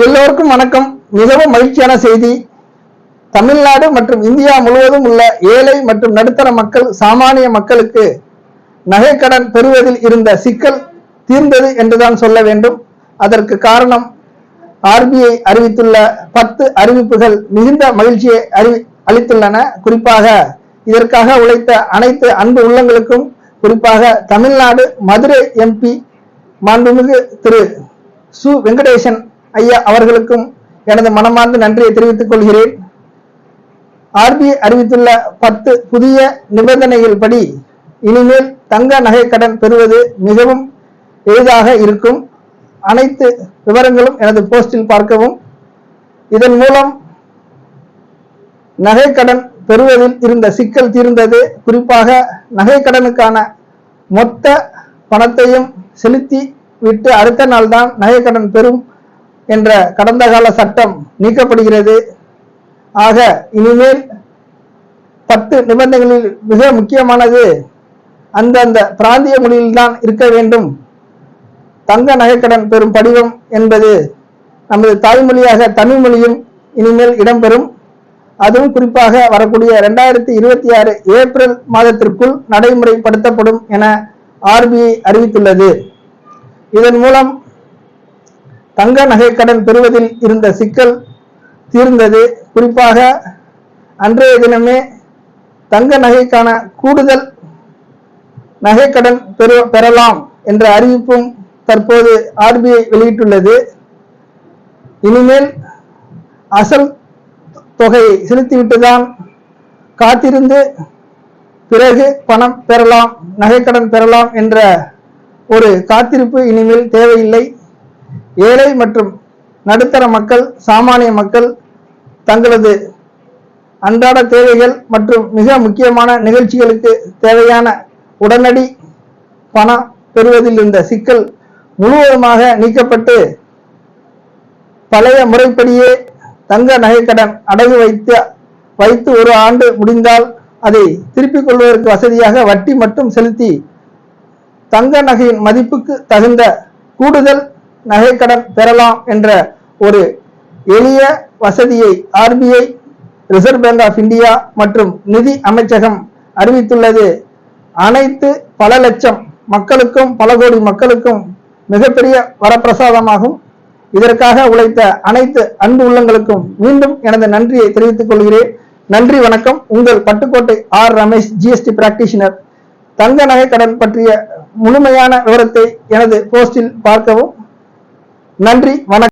எல்லோருக்கும் வணக்கம். மிகவும் மகிழ்ச்சியான செய்தி. தமிழ்நாடு மற்றும் இந்தியா முழுவதும் உள்ள ஏழை மற்றும் நடுத்தர மக்கள் சாமானிய மக்களுக்கு நகைக்கடன் பெறுவதில் இருந்த சிக்கல் தீர்ந்தது என்றுதான் சொல்ல வேண்டும். அதற்கு காரணம் ஆர்பிஐ அறிவித்துள்ள பத்து அறிவிப்புகள் மிகுந்த மகிழ்ச்சியை அறிவி அளித்துள்ளன. குறிப்பாக இதற்காக உழைத்த அனைத்து அன்பு உள்ளங்களுக்கும் குறிப்பாக தமிழ்நாடு மதுரை எம்பி மாண்புமிகு திரு சு. வெங்கடேசன் ஐயா அவர்களுக்கும் எனது மனமார்ந்த நன்றியை தெரிவித்துக் கொள்கிறேன். ஆர்பிஐ அறிவித்துள்ள பத்து புதிய நிபந்தனைகள் படி இனிமேல் தங்க நகை கடன் பெறுவது மிகவும் எளிதாக இருக்கும். அனைத்து விவரங்களும் எனது போஸ்டில் பார்க்கவும். இதன் மூலம் நகை கடன் பெறுவதில் இருந்த சிக்கல் தீர்ந்தது. குறிப்பாக நகை கடனுக்கான மொத்த பணத்தையும் செலுத்தி விட்டு அடுத்த நாள் தான் நகை கடன் பெறும் என்ற கடந்த கால சட்டம் நீக்கப்படுகிறது. ஆக இனிமேல் பத்து நிபந்தனைகளில் மிக முக்கியமானது அந்தந்த பிராந்திய மொழியில்தான் இருக்க வேண்டும். தங்க நகைக்கடன் பெறும் படிவம் என்பது நமது தாய்மொழியாக தமிழ் மொழியும் இனிமேல் இடம்பெறும். அதுவும் குறிப்பாக வரக்கூடிய ரெண்டாயிரத்தி இருபத்தி ஆறு ஏப்ரல் மாதத்திற்குள் நடைமுறைப்படுத்தப்படும் என ஆர்பிஐ அறிவித்துள்ளது. இதன் மூலம் தங்க நகைக்கடன் பெறுவதில் இருந்த சிக்கல் தீர்ந்தது. குறிப்பாக அன்றைய தினமே தங்க நகைக்கான கூடுதல் நகைக்கடன் பெறு பெறலாம் என்ற அறிவிப்பும் தற்போது ஆர்பிஐ வெளியிட்டுள்ளது. இனிமேல் அசல் தொகையை செலுத்திவிட்டுதான் காத்திருந்து பிறகு பணம் பெறலாம் நகைக்கடன் பெறலாம் என்ற ஒரு காத்திருப்பு இனிமேல் தேவையில்லை. ஏழை மற்றும் நடுத்தர மக்கள் சாமானிய மக்கள் தங்களது அன்றாட தேவைகள் மற்றும் மிக முக்கியமான நிகழ்ச்சிகளுக்கு தேவையான உடனடி பணம் பெறுவதில் இருந்த சிக்கல் முழுவதுமாக நீக்கப்பட்டு பழைய முறைப்படியே தங்க நகைக்கடன் அடகு வைத்து வைத்து ஒரு ஆண்டு முடிந்தால் அதை திருப்பிக் கொள்வதற்கு வசதியாக வட்டி மட்டும் செலுத்தி தங்க நகையின் மதிப்புக்கு தகுந்த கூடுதல் நகைக்கடன் பெறலாம் என்ற ஒரு எளிய வசதியை RBI reserve bank of India மற்றும் நிதி அமைச்சகம் அறிவித்துள்ளது. அனைத்து பல லட்சம் மக்களுக்கும் பல கோடி மக்களுக்கும் மிகப்பெரிய வரப்பிரசாதமாகும். இதற்காக உழைத்த அனைத்து அன்பு உள்ளங்களுக்கும் மீண்டும் எனது நன்றியை தெரிவித்துக் கொள்கிறேன். நன்றி வணக்கம். உங்கள் Pattukkottai R. Ramesh GST practitioner தங்க நகை கடன் பற்றிய முழுமையான விவரத்தை எனது போஸ்டில் பார்க்கவும். நன்றி வணக்கம்.